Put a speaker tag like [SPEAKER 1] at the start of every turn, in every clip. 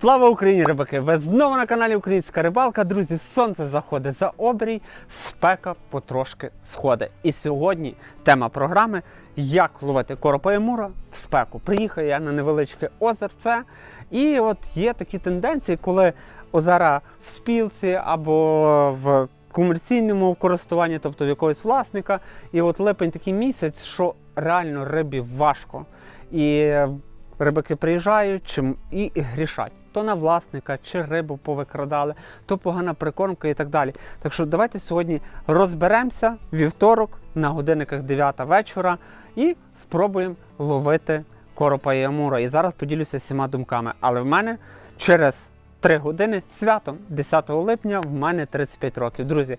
[SPEAKER 1] Слава Україні, рибаки! Ви знову на каналі Українська рибалка. Друзі, сонце заходить за обрій, спека потрошки сходить. І сьогодні тема програми як ловити коропа і мура в спеку. Приїхав я на невеличке озерце, і от є такі тенденції, коли озера в спілці або в комерційному користуванні, тобто в якогось власника. І от липень такий місяць, що реально рибі важко. І рибаки приїжджають і грішать. То на власника, чи рибу повикрадали, то погана прикормка і так далі. Так що давайте сьогодні розберемося вівторок на годинниках 9 вечора і спробуємо ловити коропа і амура. І зараз поділюся всіма думками. Але в мене через 3 години свято 10 липня в мене 35 років. Друзі,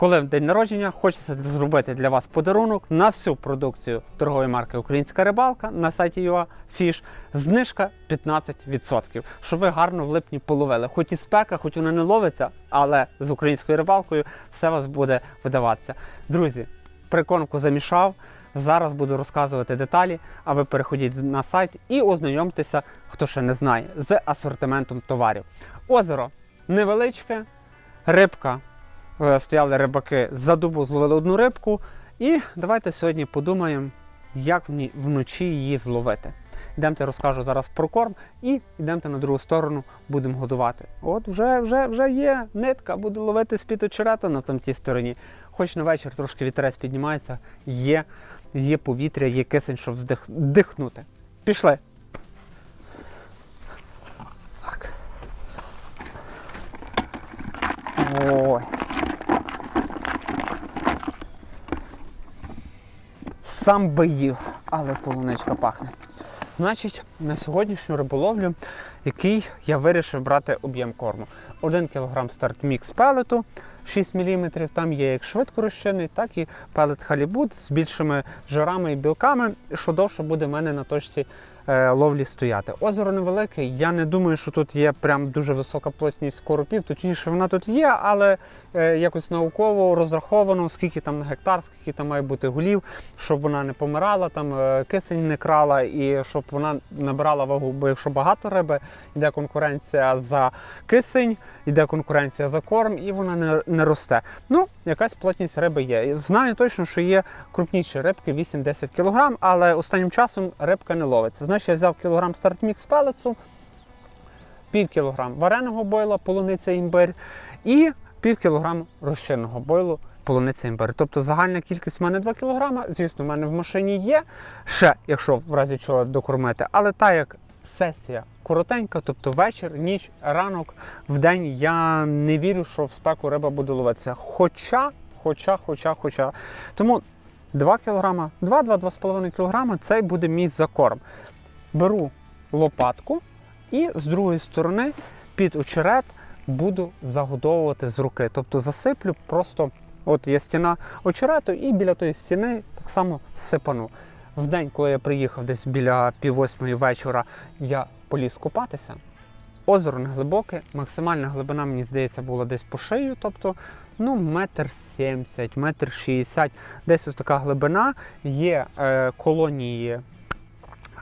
[SPEAKER 1] коли в день народження хочеться зробити для вас подарунок на всю продукцію торгової марки Українська рибалка на сайті UAFish, знижка 15%, щоб ви гарно в липні половили. Хоч і спека, хоч вона не ловиться, але з українською рибалкою все вас буде видаватися. Друзі, прикормку замішав. Зараз буду розказувати деталі, а ви переходіть на сайт і ознайомтеся, хто ще не знає, з асортиментом товарів. Озеро невеличке, рибка стояли рибаки за добу, зловили одну рибку. І давайте сьогодні подумаємо, як вночі її зловити. Йдемте, розкажу зараз про корм і йдемте на другу сторону, будемо годувати. От вже вже, вже є нитка, буду ловити з-під очерета на там тій стороні. Хоч на вечір трошки вітерець піднімається, є, є повітря, є кисень, щоб вдих, вдихнути. Пішли. Так. Ой. Сам би їв, але полуничка пахне. Значить, на сьогоднішню риболовлю, який я вирішив брати об'єм корму. 1 кг старт мікс пелету 6 мм. Там є як швидко розчинний, так і пелет халібут з більшими жирами і білками, що довше буде в мене на точці ловлі стояти. Озеро невелике, я не думаю, що тут є прям дуже висока плотність коропів, точніше вона тут є, але е, якось науково розраховано, скільки там на гектар, скільки там має бути голів, щоб вона не помирала, там е, кисень не крала і щоб вона набирала вагу. Бо якщо багато риби, йде конкуренція за кисень, йде конкуренція за корм, і вона не, не росте. Ну, якась плотність риби є. Знаю точно, що є крупніші рибки 8-10 кг, але останнім часом рибка не ловиться. Значить, я взяв кілограм стартмікс пелецу, пів кілограм вареного бойла, полуниця імбир і пів кілограм розчинного бойлу. Полуниця імбир. Тобто загальна кількість в мене 2 кг. Звісно, в мене в машині є ще, якщо в разі чого докормити. Але так як сесія коротенька, тобто вечір, ніч, ранок, в день я не вірю, що в спеку риба буде ловитися. Хоча, хоча, хоча, хоча. Тому 2 кг, 2-2,5 кг цей буде мій закорм. Беру лопатку і з другої сторони під очерет буду загодовувати з руки. Тобто засиплю просто, от є стіна очерету, і біля тої стіни так само сипану. В день, коли я приїхав десь біля пів восьмої вечора, я поліз купатися. Озеро не глибоке, максимальна глибина, мені здається, була десь по шию, тобто ну, метр сімдесят, метр шістдесят, десь ось така глибина. Є е, колонії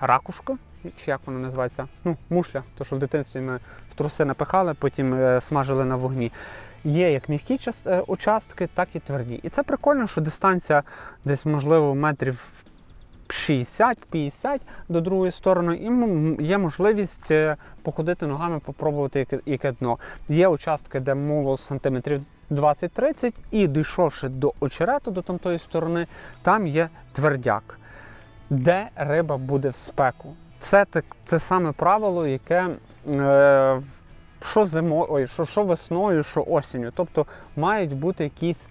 [SPEAKER 1] ракушка, чи як вона називається? Ну, мушля, то що в дитинстві ми в труси напихали, потім е, смажили на вогні. Є як м'які е, участки, так і тверді. І це прикольно, що дистанція десь, можливо, метрів 60-50 до другої сторони, і є можливість е, походити ногами, попробувати яке, яке дно. Є участки, де муло сантиметрів 20-30, і дійшовши до очерету, до тамтої сторони, там є твердяк, де риба буде в спеку. Це так, це саме правило, яке е, що зимою, що, що весною, що осінню. Тобто мають бути якісь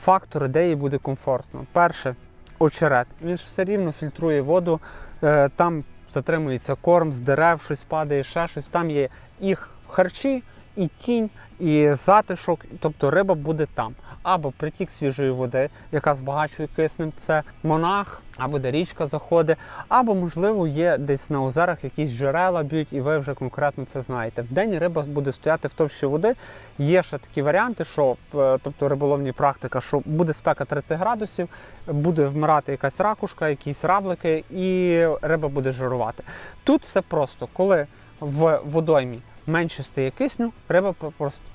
[SPEAKER 1] фактори, де їй буде комфортно. Перше, очерет. Він ж все рівно фільтрує воду, е, там затримується корм з дерев, щось падає, ще щось. Там є і харчі, і тінь, і затишок, тобто риба буде там. Або притік свіжої води, яка збагачує киснем, це монах, або де річка заходить, або, можливо, є десь на озерах якісь джерела б'ють, і ви вже конкретно це знаєте. В день риба буде стояти в товщі води. Є ще такі варіанти, що е, тобто риболовні практика, що буде спека 30 градусів, буде вмирати якась ракушка, якісь равлики, і риба буде жирувати. Тут все просто, коли в водоймі менше стає кисню, риба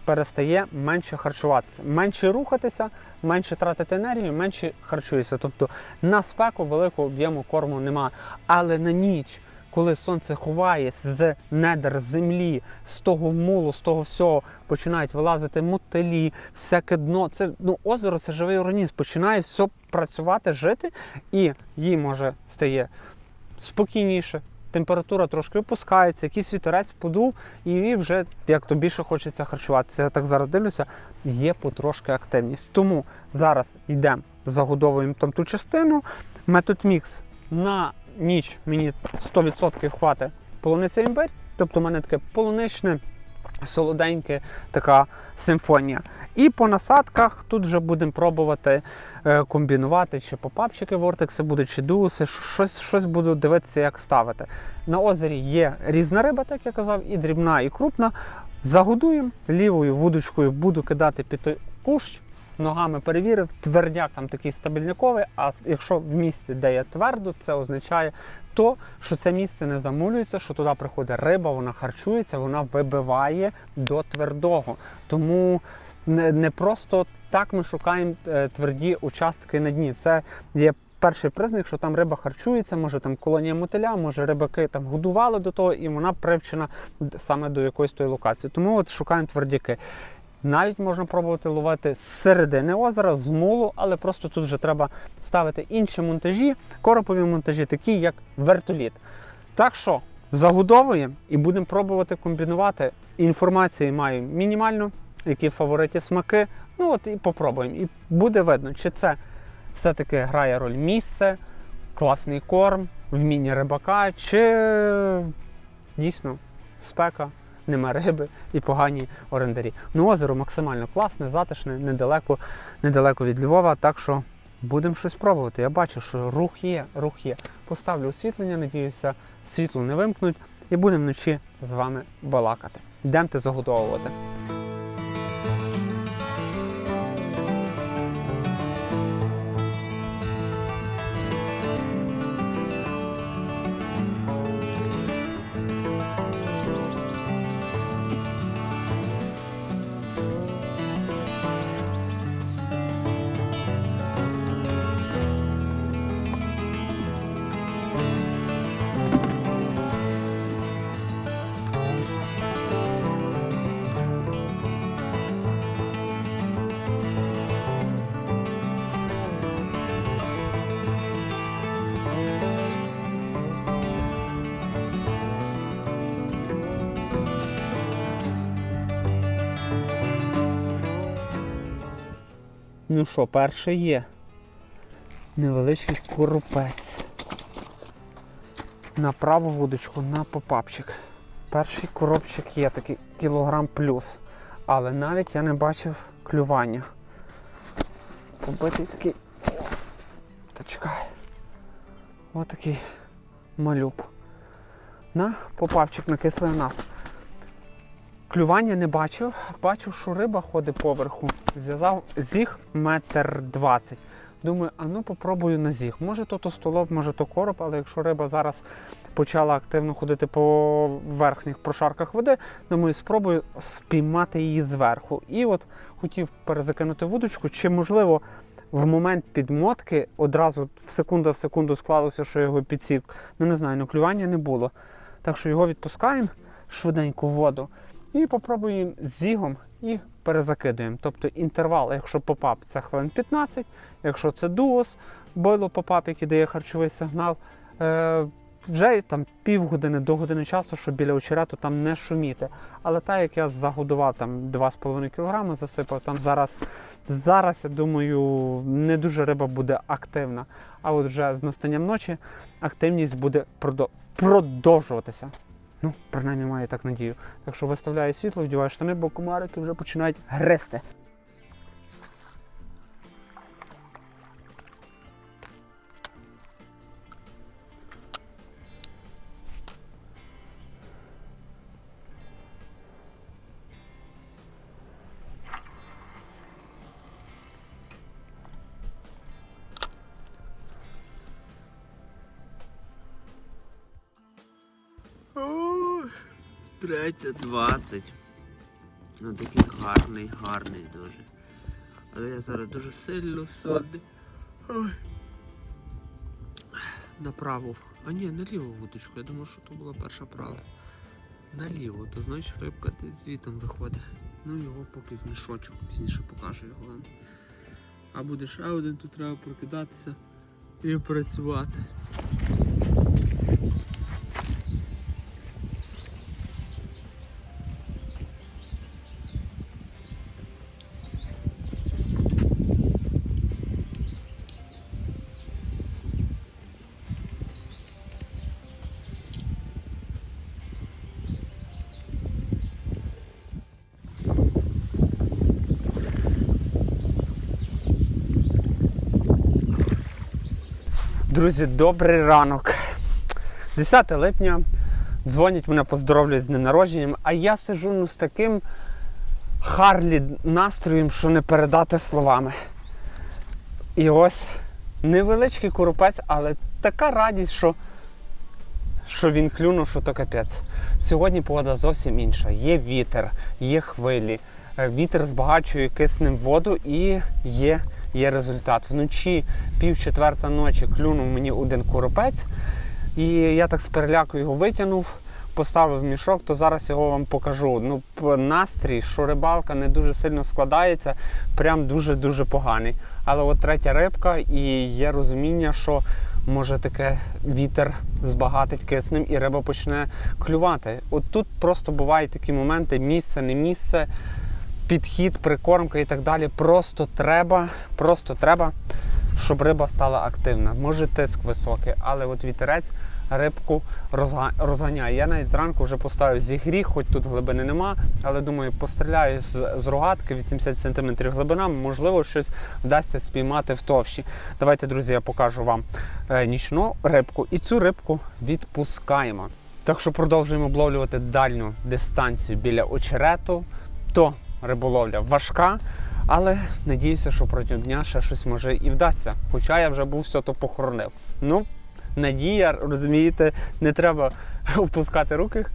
[SPEAKER 1] перестає менше харчуватися, менше рухатися, менше тратити енергію, менше харчується. Тобто на спеку великого об'єму корму нема. Але на ніч, коли сонце ховає з недр землі, з того мулу, з того всього починають вилазити мотилі, всяке дно. Це ну озеро це живий організм, починає все працювати, жити, і їй може стає спокійніше. Температура трошки опускається, якийсь вітерець подув, і вже як то більше хочеться харчуватися. Я так зараз дивлюся, є потрошки активність. Тому зараз йдемо, загодовуємо там ту частину. Метод мікс на ніч мені 100% хватить полуниця імбирь. Тобто, у мене таке полуничне, солоденьке, така симфонія. І по насадках тут вже будемо пробувати е, комбінувати, чи попапчики вортекси будуть, чи дуси, щось, щось буду дивитися, як ставити. На озері є різна риба, так я казав, і дрібна, і крупна. Загодуємо лівою вудочкою буду кидати під той кущ. Ногами перевірив, твердяк там такий стабільниковий, а якщо в місці, де є твердо, це означає то, що це місце не замулюється, що туди приходить риба, вона харчується, вона вибиває до твердого. Тому не, просто так ми шукаємо е, тверді участки на дні. Це є перший признак, що там риба харчується, може там колонія мотиля, може рибаки там годували до того, і вона привчена саме до якоїсь тої локації. Тому от шукаємо твердяки. Навіть можна пробувати ловити з середини озера, з мулу, але просто тут вже треба ставити інші монтажі, коропові монтажі, такі як вертоліт. Так що загодовуємо і будемо пробувати комбінувати. Інформації маю мінімально, які фавориті смаки. Ну от і попробуємо. І буде видно, чи це все-таки грає роль місце, класний корм, вміння рибака, чи дійсно спека нема риби і погані орендарі. Ну, озеро максимально класне, затишне, недалеко, недалеко від Львова, так що будемо щось пробувати. Я бачу, що рух є, рух є. Поставлю освітлення, надіюся, світло не вимкнуть, і будемо вночі з вами балакати. Йдемте загодовувати. Ну що, перший є. Невеличкий коропець. На праву вудочку, на попапчик. Перший коробчик є такий кілограм плюс. Але навіть я не бачив клювання. Побитий такий. Та чекай. Ось такий малюб. На попапчик на кислий нас. Клювання не бачив, бачив, що риба ходить поверху. Зв'язав зіг метр двадцять. Думаю, а ну попробую на зіг. Може то то столоб, може то короб, але якщо риба зараз почала активно ходити по верхніх прошарках води, думаю, спробую спіймати її зверху. І от хотів перезакинути вудочку, чи можливо в момент підмотки одразу в секунду в секунду склалося, що його підсік. Ну не знаю, ну клювання не було. Так що його відпускаємо швиденько в воду. І попробуємо зігом і перезакидуємо. Тобто інтервал, якщо попап, це хвилин 15, якщо це дуос, бойло попап, який дає харчовий сигнал, е, вже там півгодини до години часу, щоб біля очерету там не шуміти. Але так як я загодував там 2,5 кг, засипав там зараз, зараз, я думаю, не дуже риба буде активна. А от вже з настанням ночі активність буде продовжуватися. Ну, принаймні маю так надію. Так що виставляю світло, вдіваю штани, бо комарики вже починають гризти.
[SPEAKER 2] Третя 20. Ну такий гарний, гарний дуже. Але я зараз дуже сильно сонний. Ой. Направо. А ні, наліво вудочку. Я думав, що то була перша права. Наліво, то значить рибка десь звітом виходить. Ну його поки в мішочок, пізніше покажу його вам. А буде ще один, то треба прокидатися і працювати.
[SPEAKER 1] Друзі, добрий ранок. 10 липня. Дзвонять мене, поздоровлюють з днем народженням, а я сижу ну, з таким харлі настроєм, що не передати словами. І ось невеличкий куропець, але така радість, що, що він клюнув, що то капець. Сьогодні погода зовсім інша. Є вітер, є хвилі. Е, Вітер збагачує киснем воду і є, є результат. Вночі пів четверта ночі клюнув мені один куропець. І я так з переляку його витягнув, поставив мішок, то зараз його вам покажу. Ну, настрій, що рибалка не дуже сильно складається, прям дуже-дуже поганий. Але от третя рибка, і є розуміння, що може таке вітер збагатить киснем і риба почне клювати. От тут просто бувають такі моменти, місце, не місце, підхід, прикормка і так далі. Просто треба, просто треба щоб риба стала активна. Може тиск високий, але от вітерець рибку розганяє. Я навіть зранку вже поставив зігріх, хоч тут глибини нема, але думаю, постріляю з, з рогатки 80 см глибина, можливо, щось вдасться спіймати в товщі. Давайте, друзі, я покажу вам е, нічну рибку і цю рибку відпускаємо. Так що продовжуємо обловлювати дальню дистанцію біля очерету. То риболовля важка, але надіюся, що протягом дня ще щось може і вдасться. Хоча я вже був все то похоронив. Ну, надія, розумієте, не треба опускати руки.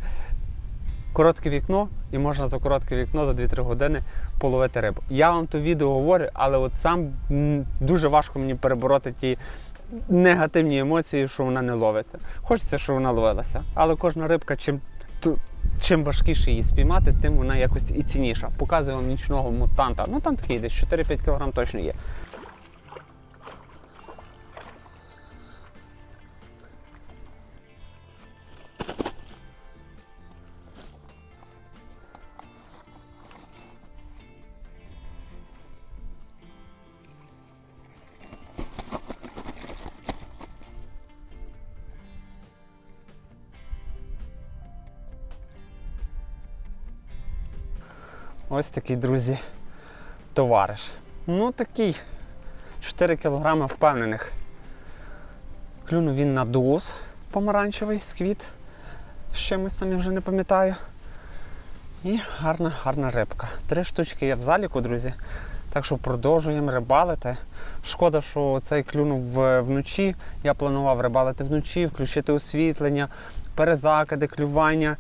[SPEAKER 1] Коротке вікно, і можна за коротке вікно за 2-3 години половити рибу. Я вам то відео говорю, але от сам дуже важко мені перебороти ті негативні емоції, що вона не ловиться. Хочеться, щоб вона ловилася. Але кожна рибка, чим чим важкіше її спіймати, тим вона якось і цінніша. Показую вам нічного мутанта. Ну там такий десь 4-5 кг точно є. Ось такий, друзі, товариш. Ну такий 4 кг впевнених. Клюнув він на дуос помаранчевий сквіт. З чимось там я вже не пам'ятаю. І гарна, гарна рибка. Три штучки є в заліку, друзі. Так що продовжуємо рибалити. Шкода, що цей клюнув вночі. Я планував рибалити вночі, включити освітлення, перезакиди, клювання.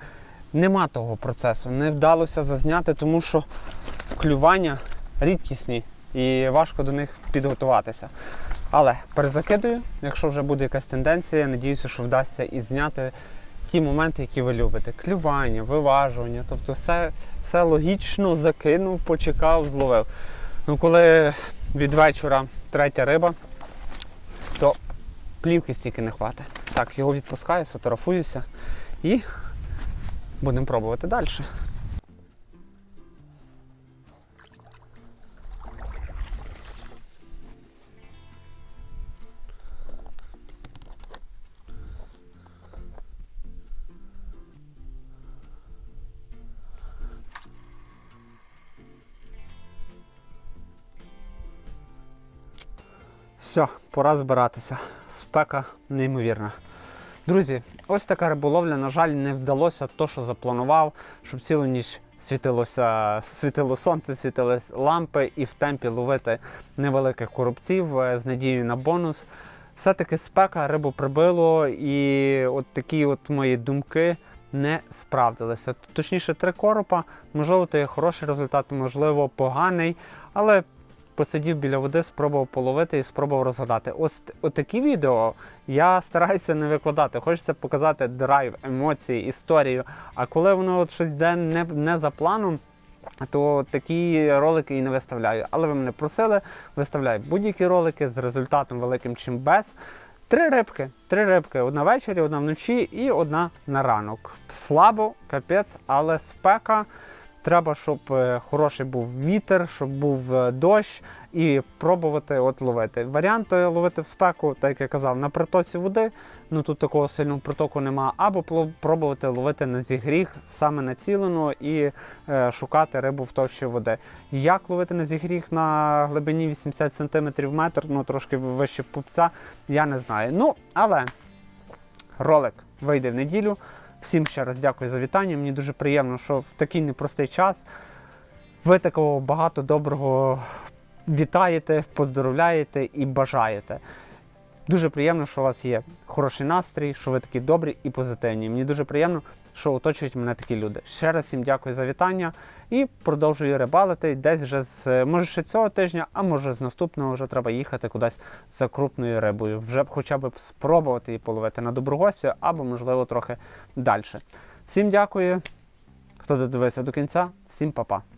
[SPEAKER 1] Нема того процесу. Не вдалося зазняти, тому що клювання рідкісні і важко до них підготуватися. Але перезакидую, якщо вже буде якась тенденція, я надіюся, що вдасться і зняти ті моменти, які ви любите. Клювання, виважування, тобто все, все логічно закинув, почекав, зловив. Ну, коли від вечора третя риба, то плівки стільки не хватить. Так, його відпускаю, сфотографуюся і будемо пробувати далі. Все, пора збиратися. Спека неймовірна. Друзі, ось така риболовля, на жаль, не вдалося то, що запланував, щоб цілу ніч світилося, світило сонце, світили лампи і в темпі ловити невеликих коробців е, з надією на бонус. Все-таки спека, рибу прибило, і от такі от мої думки не справдилися. Точніше, три коропа, можливо, то є хороший результат, можливо, поганий, але посидів біля води, спробував половити і спробував розгадати. Ось т- отакі відео я стараюся не викладати. Хочеться показати драйв, емоції, історію. А коли воно от щось йде не, не за планом, то такі ролики і не виставляю. Але ви мене просили, виставляю будь-які ролики з результатом великим чим без. Три рибки, три рибки. Одна ввечері, одна вночі і одна на ранок. Слабо, капець, але спека. Треба, щоб е, хороший був вітер, щоб був е, дощ і пробувати от ловити. Варіант е, ловити в спеку, так як я казав, на притоці води. Ну тут такого сильного притоку нема. Або пробувати ловити на зігріг саме націлено і е, шукати рибу в товщі води. Як ловити на зігріг на глибині 80 см метр, ну трошки вище пупця, я не знаю. Ну, але ролик вийде в неділю. Всім ще раз дякую за вітання. Мені дуже приємно, що в такий непростий час ви такого багато доброго вітаєте, поздоровляєте і бажаєте. Дуже приємно, що у вас є хороший настрій, що ви такі добрі і позитивні. Мені дуже приємно, що оточують мене такі люди. Ще раз всім дякую за вітання і продовжую рибалити десь вже з може ще цього тижня, а може з наступного вже треба їхати кудись за крупною рибою. Вже б хоча б спробувати її половити на доброгостя або, можливо, трохи далі. Всім дякую, хто додивився до кінця. Всім па-па.